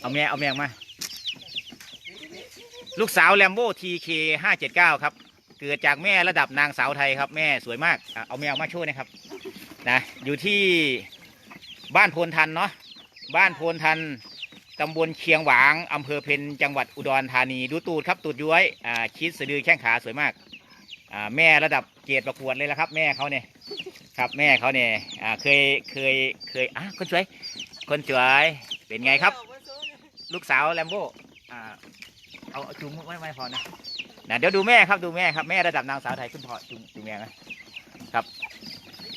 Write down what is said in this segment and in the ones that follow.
เอาแม่เอาแม่มา ลูกสาวแลมโบ้ทีเคห้าเจ็ดเก้าครับ เกิดจากแม่ระดับนางสาวไทยครับ แม่สวยมากอะเอาแมวมาช่วยนะครับ นะ อยู่ที่บ้านโพนทันเนาะ บ้านโพนทันตำบลเชียงหวางอำเภอเพนจังหวัดอุดรธานี ดูตูดครับ ตูดย้วยอ่าคิดสะดือแข้งขาสวยมากอ่าแม่ระดับเกรดประกวดเลยละครับ แม่เขาเนี่ย ครับแม่เขาเนี่ยอ่าเคยเคยเคยอะคนสวย คนสวยเป็นไงครับ ลูกสาวแลมโบ้อ่าเอาเอาจูงไม่ไม่พอนะนะเดี๋ยวดูแม่ครับดูแม่ครับแม่ระดับนางสาวไทยขึ้นพอจูงจูงแม่นะครับ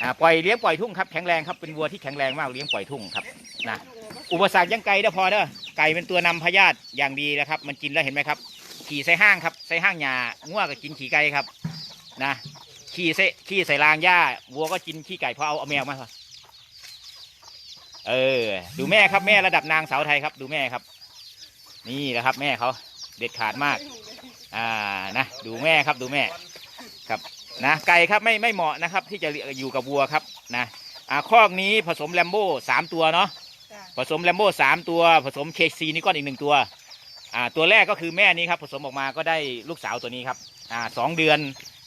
อ่าปล่อยเลี้ยงปล่อยทุ่งครับแข็งแรงครับเป็นวัวที่แข็งแรงมากเลี้ยงปล่อยทุ่งครับนะอุปสรรคยังไกลเด้อพอเด้อไก่เป็นตัวนำพยาธิอย่างดีนะครับ มันกินแล้วเห็นไหมครับ ขี่ใส่ห้างครับใส่ห้างหญ้าง่วก็กินขี่ไก่ครับนะขี่ใส่ขี่ใส่รางหญ้าวัวก็กินขี้ไก่พอเอาเอาแมวมาเออ ดูแม่ครับแม่ระดับนางสาวไทยครับ ดูแม่ครับ นี่แหละครับแม่เขาเด็ดขาดมาก อ่านะดูแม่ครับดูแม่ครับนะไก่ครับไม่ไม่เหมาะนะครับที่จะอยู่กับวัวครับนะอ่าคอกนี้ผสมแลมโบ้สามตัวเนาะจ้ะผสมแลมโบ้สามตัว ผสมเคซีนิก้อนอีกหนึ่งตัวอ่าตัวแรกก็คือแม่นี้ครับผสมออกมาก็ได้ลูกสาวตัวนี้ครับอ่าสองเดือน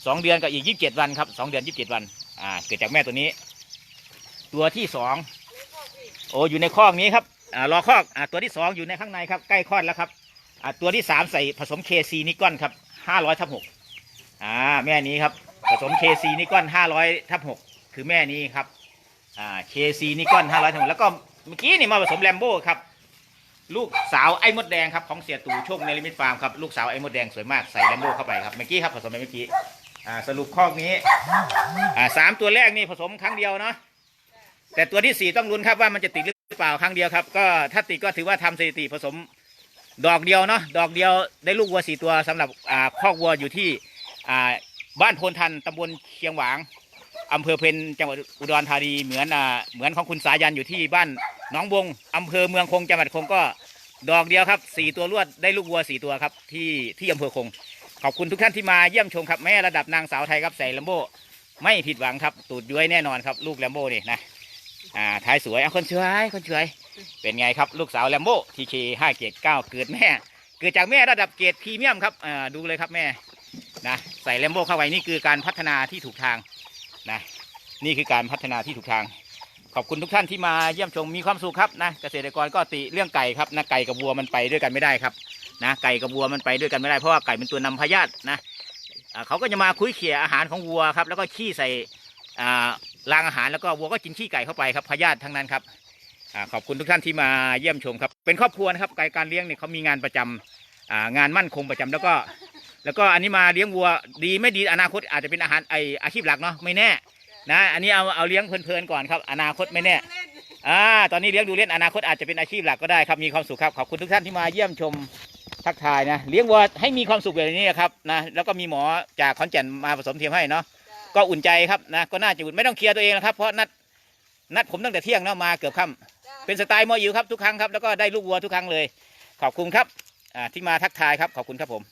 สองเดือนกับอีกยี่สิบเจ็ดวันครับสองเดือนยี่สิบเจ็ดวันอ่าเกิดจากแม่ตัวนี้ ตัวที่สองโอ้อยู่ในคอกนี้ครับอ่า รอคอกอตัวที่สองอยู่ในข้างในครับใกล้คลอดแล้วครับตัวที่สามใส่ผสมเคซีนิก้อนครับห้าร้อยทับหกอ่าแม่นี้ครับผสมเคซีนิก้อนห้าร้อยทับหกคือแม่นี้ครับอ่าเคซีนิก้อนห้าร้อยทับหกแล้วก็เมื่อกี้นี่มาผสมแลมโบ้ครับลูกสาวไอ้มดแดงครับของเสียตู่โชคเนลิมิตฟาร์มครับลูกสาวไอ้มดแดงสวยมากใส่แลมโบ้เข้าไปครับเมื่อกี้ครับผสมไปเมื่อกี้อ่าสรุปข้อนี้อ่าสามตัวแรกนี่ผสมครั้งเดียวเนาะแต่ตัวที่สี่ต้องลุ้นครับว่ามันจะติด เปล่าครั้งเดียวครับ ก็ถ้าติดก็ถือว่าทำสถิติผสม ดอกเดียวเนาะดอกเดียวได้ลูกวัวสี่ตัวสำหรับอ่าคอกวัวอยู่ที่อ่าบ้านโพนทันตำบลเชียงหวางอำเภอเพนจังหวัดอุดรธานีเหมือนอ่าเหมือนของคุณสายันอยู่ที่บ้านหนองบงอำเภอเมืองคงจังหวัดคงก็ดอกเดียวครับสี่ตัวรวดได้ลูกวัวสี่ตัวครับที่ที่อำเภอคง ขอบคุณทุกท่านที่มาเยี่ยมชมครับแม่ระดับนางสาวไทยครับใส่แลมโบไม่ผิดหวังครับตูดย้วยแน่นอนครับลูกแลมโบนี่นะ อ่าท้ายสวยอะคนสวยคนสวย เป็นไงครับลูกสาวแลมโบ้ทีเคห้าเกตเก้าเกิดแม่ เกิดจากแม่ระดับเกรดพรีเมียมครับอ่าดูเลยครับแม่นะใส่แลมโบ้เข้าไปนี่คือการพัฒนาที่ถูกทางนะนี่คือการพัฒนาที่ถูกทาง ขอบคุณทุกท่านที่มาเยี่ยมชมมีความสุขครับนะเกษตรกรก็ติเรื่องไก่ครับนะไก่กับวัวมันไปด้วยกันไม่ได้ครับนะไก่กับวัวมันไปด้วยกันไม่ได้เพราะว่าไก่เป็นตัวนำพยาธินะเขาก็จะมาคุยเขี่ยอาหารของวัวครับแล้วก็ขี้ใส่อ่า รางอาหารแล้วก็วัวก็กินขี้ไก่เข้าไปครับพยาธิทั้งนั้นครับอขอบคุณทุกท่านที่มาเยี่ยมชมครับ เป็นครอบครัวนะครับไก่การเลี้ยงเนี่ยเขามีงานประจำอ่างานมั่นคงประจำแล้วก็ แล้วก็อันนี้มาเลี้ยงวัวดีไม่ดีอนาคตอาจจะเป็นอาหารไออาชีพหลักเนาะไม่แน่นะอันนี้เอาเอาเลี้ยงเพลินๆก่อนครับ อนาคตไม่แน่อ่าตอนนี้เลี้ยงดูเล่นอนาคตอาจจะเป็นอาชีพหลักก็ได้ครับมีความสุขครับขอบคุณทุกท่านที่มาเยี่ยมชมทักทายนะเลี้ยงวัวให้มีความสุขแบบนี้ครับนะแล้วก็มีหมอจากขอนแก่นมาผสมเทียมให้เนาะ ก็อุ่นใจครับนะก็น่าจะอุ่นไม่ต้องเคลียร์ตัวเองนะครับเพราะนัดนัดผมตั้งแต่เที่ยงเนาะมาเกือบค่ำเป็นสไตล์หมออิวครับทุกครั้งครับแล้วก็ได้ลูกวัวทุกครั้งเลย ขอบคุณครับอ่าที่มาทักทายครับขอบคุณครับผม